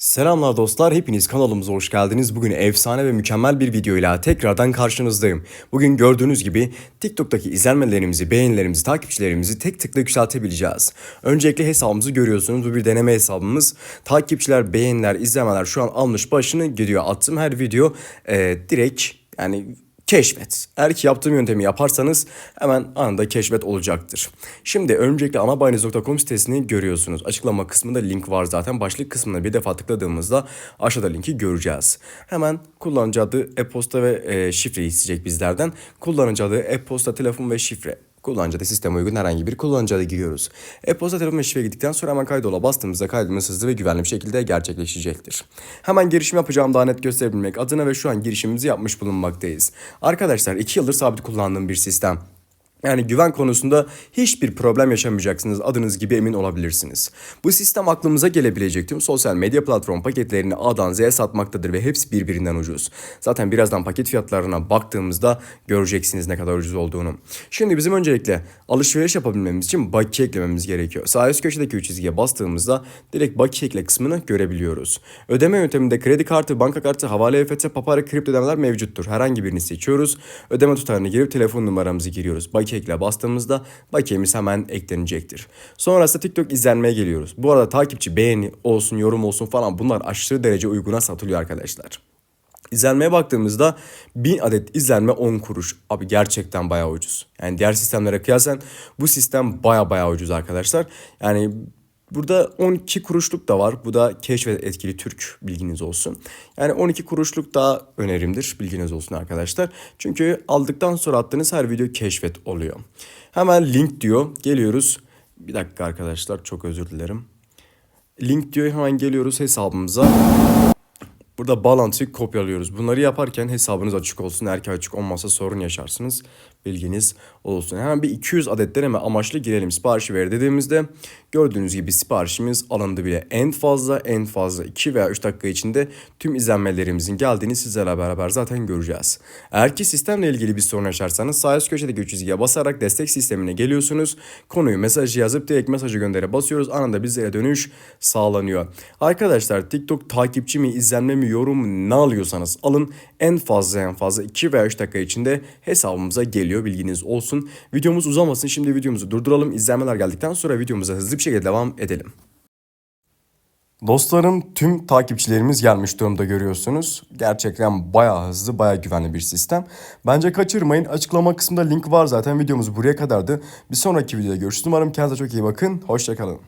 Selamlar dostlar, hepiniz kanalımıza hoş geldiniz. Bugün efsane ve mükemmel bir videoyla tekrardan karşınızdayım. Bugün gördüğünüz gibi TikTok'taki izlenmelerimizi, beğenilerimizi, takipçilerimizi tek tıkla yükseltebileceğiz. Öncelikle hesabımızı görüyorsunuz. Bu bir deneme hesabımız. Takipçiler, beğeniler, izlemeler şu an almış başını gidiyor. Attığım her video e, direkt yani keşfet. Eğer ki yaptığım yöntemi yaparsanız hemen anında keşfet olacaktır. Şimdi öncelikle anabayiniz.com sitesini görüyorsunuz. Açıklama kısmında link var zaten. Başlık kısmına bir defa tıkladığımızda aşağıda linki göreceğiz. Hemen kullanıcı adı, e-posta ve e, şifre isteyecek bizlerden. Kullanıcı adı, e-posta, telefon ve şifre. Kullanıcı adı sisteme uygun herhangi bir kullanıcı adı giriyoruz. E-posta telefon şifre girdikten sonra hemen kaydola bastığımızda kaydımız hızlı ve güvenli bir şekilde gerçekleşecektir. Hemen girişim yapacağım daha net gösterebilmek adına ve şu an girişimimizi yapmış bulunmaktayız. Arkadaşlar 2 yıldır sabit kullandığım bir sistem. Yani güven konusunda hiçbir problem yaşamayacaksınız. Adınız gibi emin olabilirsiniz. Bu sistem aklımıza gelebilecek tüm sosyal medya platform paketlerini A'dan Z'ye satmaktadır ve hepsi birbirinden ucuz. Zaten birazdan paket fiyatlarına baktığımızda göreceksiniz ne kadar ucuz olduğunu. Şimdi bizim öncelikle alışveriş yapabilmemiz için bakiye eklememiz gerekiyor. Sağ üst köşedeki üç çizgiye bastığımızda direkt bakiye ekle kısmını görebiliyoruz. Ödeme yönteminde kredi kartı, banka kartı, havale EFT, papara, kripto ödemeler mevcuttur. Herhangi birini seçiyoruz. Ödeme tutarını girip telefon numaramızı giriyoruz. Bakiye ekle bastığımızda bakiyemiz hemen eklenecektir. Sonrasında TikTok izlenmeye geliyoruz. Bu arada takipçi beğeni olsun, yorum olsun falan bunlar aşırı derece uyguna satılıyor arkadaşlar. İzlenmeye baktığımızda 1000 adet izlenme 10 kuruş. Abi gerçekten bayağı ucuz. Yani diğer sistemlere kıyasen bu sistem baya baya ucuz arkadaşlar. Yani Burada 12 kuruşluk da var. Bu da keşfet etkili Türk bilginiz olsun. Yani 12 kuruşluk daha önerimdir bilginiz olsun arkadaşlar. Çünkü aldıktan sonra attığınız her video keşfet oluyor. Hemen link diyor. Geliyoruz. Bir dakika arkadaşlar çok özür dilerim. Link diyor hemen geliyoruz hesabımıza. Burada bağlantıyı kopyalıyoruz. Bunları yaparken hesabınız açık olsun. Ki açık olmazsa sorun yaşarsınız. Bilginiz olsun. Hemen bir 200 adet deneme amaçlı girelim. Siparişi ver dediğimizde gördüğünüz gibi siparişimiz alındı bile. En fazla en fazla 2 veya 3 dakika içinde tüm izlenmelerimizin geldiğini sizlerle beraber zaten göreceğiz. Eğer ki sistemle ilgili bir sorun yaşarsanız sağ üst köşedeki 3 çizgiye basarak destek sistemine geliyorsunuz. Konuyu mesajı yazıp direkt mesajı göndere basıyoruz. Anında bizlere dönüş sağlanıyor. Arkadaşlar TikTok takipçi mi izlenme mi yorum ne alıyorsanız alın en fazla en fazla 2 veya 3 dakika içinde hesabımıza geliyor bilginiz olsun. Videomuz uzamasın şimdi videomuzu durduralım izlenmeler geldikten sonra videomuza hızlı bir şekilde devam edelim. Dostlarım tüm takipçilerimiz gelmiş durumda görüyorsunuz. Gerçekten bayağı hızlı, bayağı güvenli bir sistem. Bence kaçırmayın. Açıklama kısmında link var zaten. Videomuz buraya kadardı. Bir sonraki videoda görüşürüz. Umarım kendinize çok iyi bakın. Hoşçakalın.